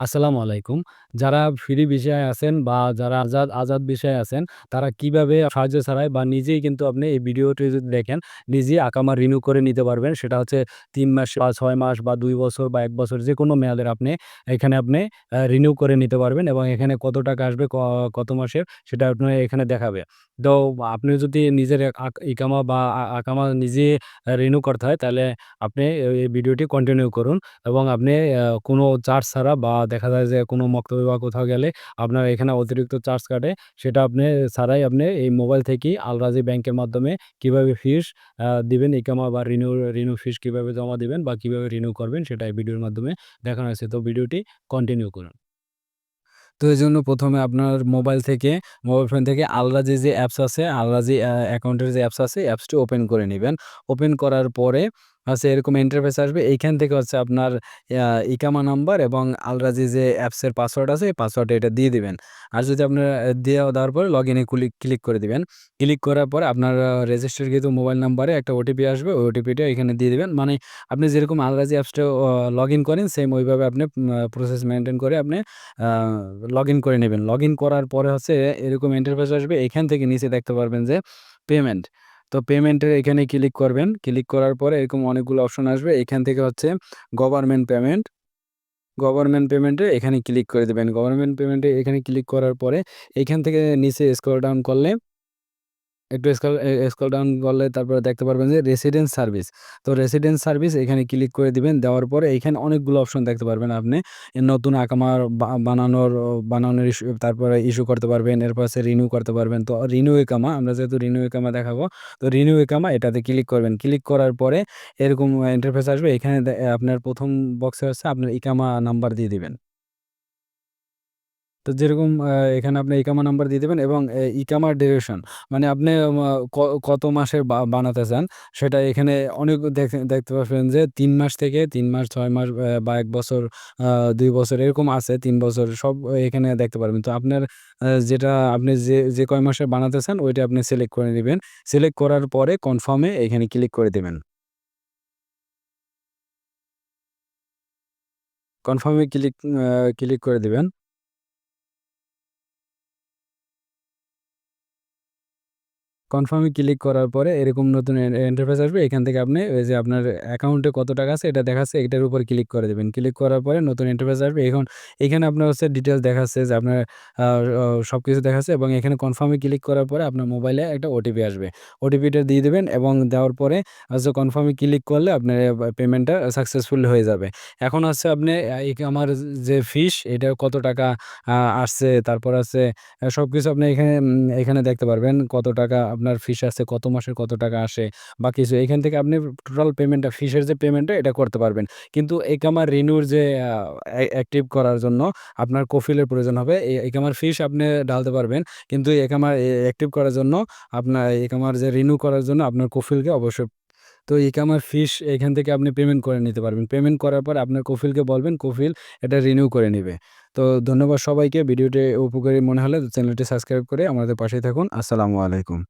আসসালামু আলাইকুম। যারা ফ্রি ভিসায় আছেন বা যারা আজাদ আজাদ ভিসায় আছেন, তারা কীভাবে সাহায্য ছাড়ায় বা নিজেই কিন্তু আপনি এই ভিডিওটি যদি দেখেন, নিজেই আকামা রিনিউ করে নিতে পারবেন। সেটা হচ্ছে তিন মাস বা ছয় মাস বা দুই বছর বা এক বছর যে কোনো মেয়াদের আপনি এখানে আপনি রিনিউ করে নিতে পারবেন এবং এখানে কত টাকা আসবে, কত মাসের সেটা আপনার এখানে দেখাবে। তো আপনি যদি নিজের ইকামা বা আকামা নিজে রিনিউ করতে হয়, তাহলে আপনি এই ভিডিওটি কন্টিনিউ করুন এবং আপনি কোনো চার্জ ছাড়া বা দেখা যায় যে কোনো মক্তব্য বা কোথাও গেলে আপনার এখানে অতিরিক্ত চার্জ কাটে, সেটা আপনি ছাড়াই আপনি এই মোবাইল থেকেই আলরাজি ব্যাংকের মাধ্যমে কীভাবে ফিস দিবেন, ইকামা বা রিনিউ রিনিউ ফিস কীভাবে জমা দিবেন বা কীভাবে রিনিউ করবেন সেটা এই ভিডিওর মাধ্যমে দেখানো হয়েছে। তো ভিডিওটি কন্টিনিউ করুন। তো এই জন্য প্রথমে আপনার মোবাইল থেকে মোবাইল ফোন থেকে আলরাজি যে অ্যাপস আছে, আলরাজি অ্যাকাউন্টের যে অ্যাপস আছে, অ্যাপসটি ওপেন করে নেবেন ওপেন করার পরে হচ্ছে এরকম ইন্টারফেস আসবে। এইখান থেকে হচ্ছে আপনার ইকামা নাম্বার এবং আলরাজি যে অ্যাপসের পাসওয়ার্ড আছে, এই পাসওয়ার্ডটা এটা দিয়ে দিবেন। আর যদি আপনার দিয়ে দেওয়ার পরে লগ ইনে ক্লিক করে দিবেন। ক্লিক করার পরে আপনার রেজিস্টারকৃত মোবাইল নাম্বারে একটা ওটিপি আসবে। ওই ওটিপিটা এখানে দিয়ে দিবেন। মানে আপনি যেরকম আলরাজি অ্যাপসটা লগ ইন করেন, সেম ওইভাবে আপনি প্রসেস মেনটেন করে আপনি লগ লগইন করে নিবেন। লগইন করার পরে হচ্ছে এরকম ইন্টারফেস আসবে। এখান থেকে নিচে দেখতে পারবেন যে পেমেন্ট। তো পেমেন্টের এখানে ক্লিক করবেন। ক্লিক করার পরে এরকম অনেকগুলো অপশন আসবে। এখান থেকে হচ্ছে গভর্নমেন্ট পেমেন্ট। গভর্নমেন্ট পেমেন্টে এখানে ক্লিক করে দেবেন গভর্নমেন্ট পেমেন্টে এখানে ক্লিক করার পরে এখান থেকে নিচে স্ক্রল ডাউন করলে একটু স্কল স্কল ডাউন করলে তারপরে দেখতে পারবেন যে রেসিডেন্স সার্ভিস। তো রেসিডেন্স সার্ভিস এখানে ক্লিক করে দিবেন। দেওয়ার পরে এইখানে অনেকগুলো অপশন দেখতে পারবেন আপনি। নতুন আকামার বানানোর বানানোর ইস্যু তারপরে ইস্যু করতে পারবেন। এরপর সে রিনিউ করতে পারবেন। তো রিনিউ ইকামা আমরা যেহেতু রিনিউ ইকামা দেখাবো, তো রিনিউ ইকামা এটাতে ক্লিক করবেন। ক্লিক করার পরে এরকম ইন্টারফেস আসবে। এখানে আপনার প্রথম বক্সে হচ্ছে আপনার ইকামা নাম্বার দিয়ে দিবেন। তো যেরকম এখানে আপনি ইকামা নাম্বার দিয়ে দিবেন এবং ইকামার ডিউরেশন মানে আপনি কত মাসের বানাতে চান সেটা এখানে অনেক দেখে দেখতে পাচ্ছেন যে তিন মাস থেকে তিন মাস, ছয় মাস বা এক বছর দুই বছর এরকম আছে তিন বছর সব এখানে দেখতে পারবেন। তো আপনার যেটা আপনি যে, যে কয় মাসে বানাতে চান ওইটা আপনি সিলেক্ট করে নিবেন। সিলেক্ট করার পরে কনফার্মে এখানে ক্লিক করে দিবেন। কনফার্মে ক্লিক ক্লিক করে দিবেন। কনফার্ম ক্লিক করার পরে এরকম নতুন এ ইন্টারফেস আসবে। এখান থেকে আপনি ওই যে আপনার অ্যাকাউন্টে কত টাকা আছে এটা দেখাচ্ছে, এটার উপর ক্লিক করে দেবেন ক্লিক করার পরে নতুন ইন্টারফেস আসবে। এখন এখানে আপনার হচ্ছে ডিটেলস দেখাচ্ছে যে আপনার সব কিছু দেখাচ্ছে এবং এখানে কনফার্মে ক্লিক করার পরে আপনার মোবাইলে একটা ওটিপি আসবে। ওটিপিটা দিয়ে দেবেন এবং দেওয়ার পরে হচ্ছে কনফার্মে ক্লিক করলে আপনার পেমেন্টটা সাকসেসফুল হয়ে যাবে। এখন হচ্ছে আপনি আমার যে ফিস এটা কত টাকা আসছে, তারপর আছে সব কিছু আপনি এখানে এখানে দেখতে পারবেন। কত টাকা আপনার ফিস আছে, কত মাসের কত টাকা আসে বা কিছু। এখান থেকে আপনি টোটাল পেমেন্টটা ফিসের যে পেমেন্টটা এটা করতে পারবেন। কিন্তু ইকামা রিনিউর যে অ্যাক্টিভ করার জন্য আপনার কফিলের প্রয়োজন হবে। এ ইকামার ফিস আপনি ঢালতে পারবেন। কিন্তু ইকামা এ অ্যাক্টিভ করার জন্য আপনার ইকামার যে রিনিউ করার জন্য আপনার কফিলকে অবশ্যই তো ইকামার ফিস এখান থেকে আপনি পেমেন্ট করে নিতে পারবেন। পেমেন্ট করার পর আপনার কফিলকে বলবেন, কফিল এটা রিনিউ করে নিবে। তো ধন্যবাদ সবাইকে। ভিডিওটি উপকারী মনে হলে চ্যানেলটি সাবস্ক্রাইব করে আমাদের পাশেই থাকুন। আসসালামু আলাইকুম।